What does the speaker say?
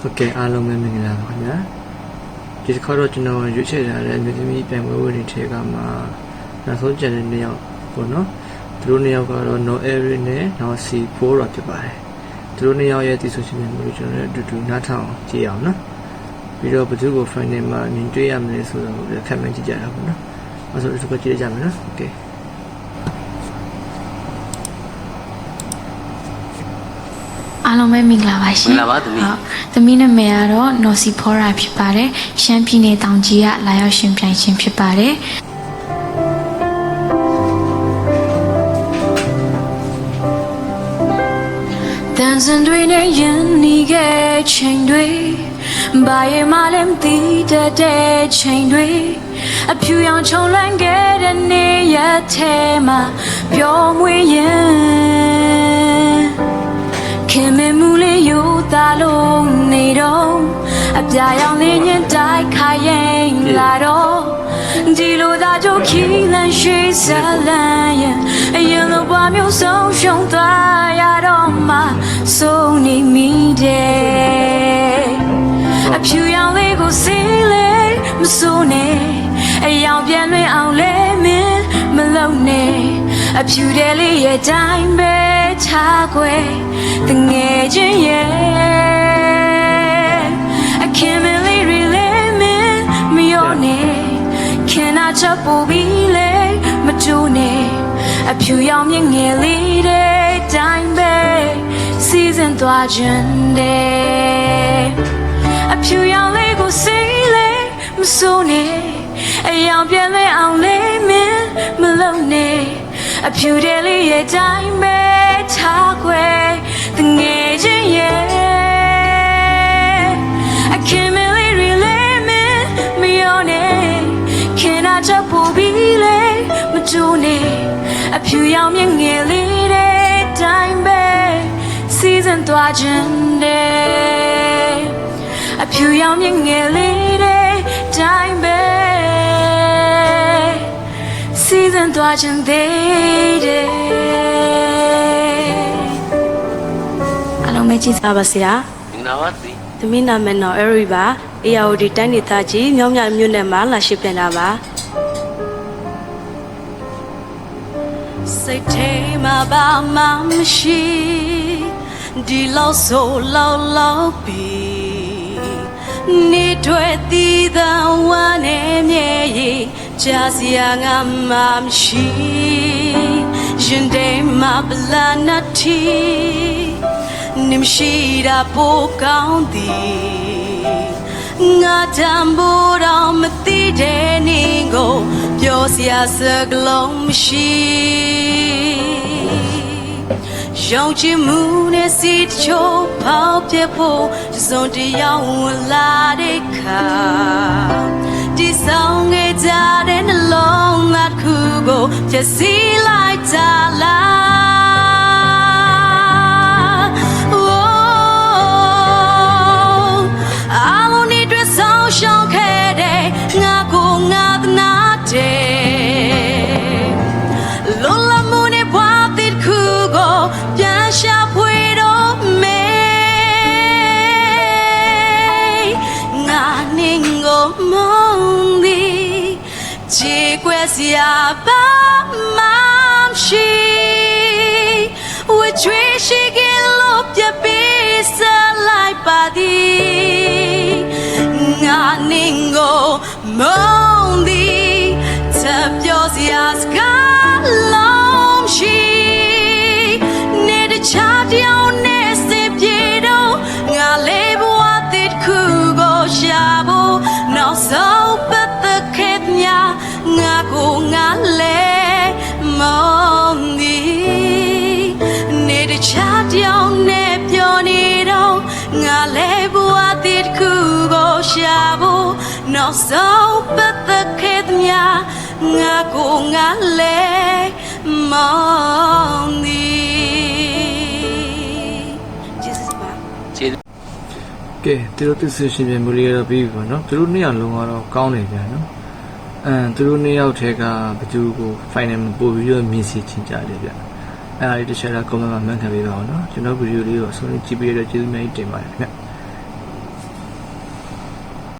ဟုတ်ကဲ့အားလုံးပဲမင်္ဂလာပါခင်ဗျာဒီတစ်ခါတော့ကျွန်တော်ရွေးချယ်ထားတဲ့မြသမီးပြန်ပွဲဝင်တွေထဲကမှနောက်ဆုံးကျန်တဲ့နှစ်ယောက်ပေါ့နော်သူတို့နှစ်ယောက်ကတော့ No Every နဲ့ No C4 တော့ဖြစ်ပါတယ်သူတို့နှစ်ယောက်ရဲ့တည်ဆိုရှင်မျိုးကိုကျွန်တော်တို့အတူတူနားထောင်ကြည့်အောင်နော်ပြီးတော့ဘယ်သူကို final မှာမြင်တွေ့ရမလဲဆိုတော့ခက်မှန်းကြည့်ကြတာပေါ့နော်အဲဆိုဒီကကြည့်ကြမယ်နော်โอเค အားလုံးပဲမင်္ဂလာပါရှင်မင်္ဂလာပါသမီးဟုတ်သမီးနာမည်ကတော့ Nossi Phora ဖြစ်ပါတယ်ရှမ်းပြည်နယ်တောင်ကြီးကလာရောက်ရှင်ပြိုင်ရှင်ဖြစ်ပါတယ်တန်စင်တွေနဲ့ယဉ်နီခဲ့ချိန်တွေဘာရဲ့မှလည်းမသိတတ်တဲ့ချိန်တွေအဖြူရောင်ချုံလန်းခဲ့တဲ့နေ့ရက်ထဲမှာပျော်မွေ့ရင် ခင်မမှုလေးယူသားလို့နေတော့အပြာရောင်လေးညင်တိုက်ခိုင်ရင်လာတော့ဒီလိုသာကြိုခီးလန်းရှိစလန်းရင်အရင်လိုပွားမျိုးဆုံးရှုံးသွားရတော့မှဆုံးနေမိတယ်အဖြူရောင်လေးကိုစီးလေမစိုးနဲ့အယောင်ပြန်လွင်အောင်လဲမင်းမလုံနဲ့အဖြူတဲ့လေးရဲ့တိုင်းပဲ ချာခွဲတငယ်ချင်းရဲ့အခင်မလေးတွေလည်းမင်းမယောနဲ့ခင်နာချက်ပူပြီးလေမတူနဲ့အဖြူရောင်မြင့်ငယ်လေးတဲ့တိုင်းပဲစီစဉ်သွားခြင်းတဲ့အဖြူရောင်လေးကိုစိတ်လေးမစိုးနဲ့အယောင်ပြန်လဲအောင်လေးမင်းမလုံနဲ့အဖြူတဲ့လေးရဲ့တိုင်းပဲ ထားခွဲတငယ်ချင်းရဲ့အခင်မလေးတွေလေးမင်းမယောနဲ့ခင်နာချက်ပူပြီးလေမတူနဲ့အဖြူရောင်မြင့်ငယ်လေးတဲ့တိုင်းပဲစီစဉ်သွားခြင်းတဲ့အဖြူရောင်မြင့်ငယ်လေးတဲ့တိုင်းပဲစီစဉ်သွားခြင်းသေးတ မဲကြည့်စားလာပါဆရာမင်္ဂလာပါသမီးသမီးနာမည်တော့အဲရီပါ ARD တိုင်းဒေသကြီးမြောင်းမြမြို့နယ်မှာလာရှိပြန်တာပါစိတ်ထဲမှာဘာမှမရှိဒီလောက်ဆိုလောက်လောက်ပြီနေတွေတည်တဲ့ဝမ်းနဲ့မြေရီကြာစရာငါမှမရှိရင်တဲမှာပလာနတီ နင်ရှိတာပိုကောင်းသည်ငါတံပိုးတော့မသိတဲ့နေကိုပြောစရာစကလုံးမရှိရောင်ချင်မှုနဲ့စီတချိုးဖောက်ပြဖို့တစ်စုံတစ်ယောက်ဝင်လာတဲ့ခါဒီဆောင်ငယ်ကြတဲ့နှလုံးသားတစ်ခုကိုဖြည့်စည်းလိုက်ကြလားအားလုံး ကွယ်စရာပါမရှိ which way she can look your piece like body nga နောက်ဆုံးပတ်သက်ခဲ့သမျှငါကိုငါလဲမောင်းသည်ကျေးဇူးပါကျေးဇူးကဲသူတို့ decision ပြန်မှုလေးကတော့ပြီးပြီပေါ့နော်သူတို့နှစ်ယောက်လုံးကတော့ကောင်းတယ်ဗျာနော်အမ်သူတို့နှစ်ယောက်ထဲကဘယ်သူကို final မှာပို့ပြီးတော့မြင်စီချင်ကြတယ်ဗျအဲ့ဒါလေးတစ်ချက်တော့ comment မှာမှန်ခံပေးပါအောင်နော်ကျွန်တော်ဗီဒီယိုလေးကိုအဆုံးထိကြည့်ပေးရတဲ့ကျေးဇူးများကြီးတင်ပါတယ်ခင်ဗျ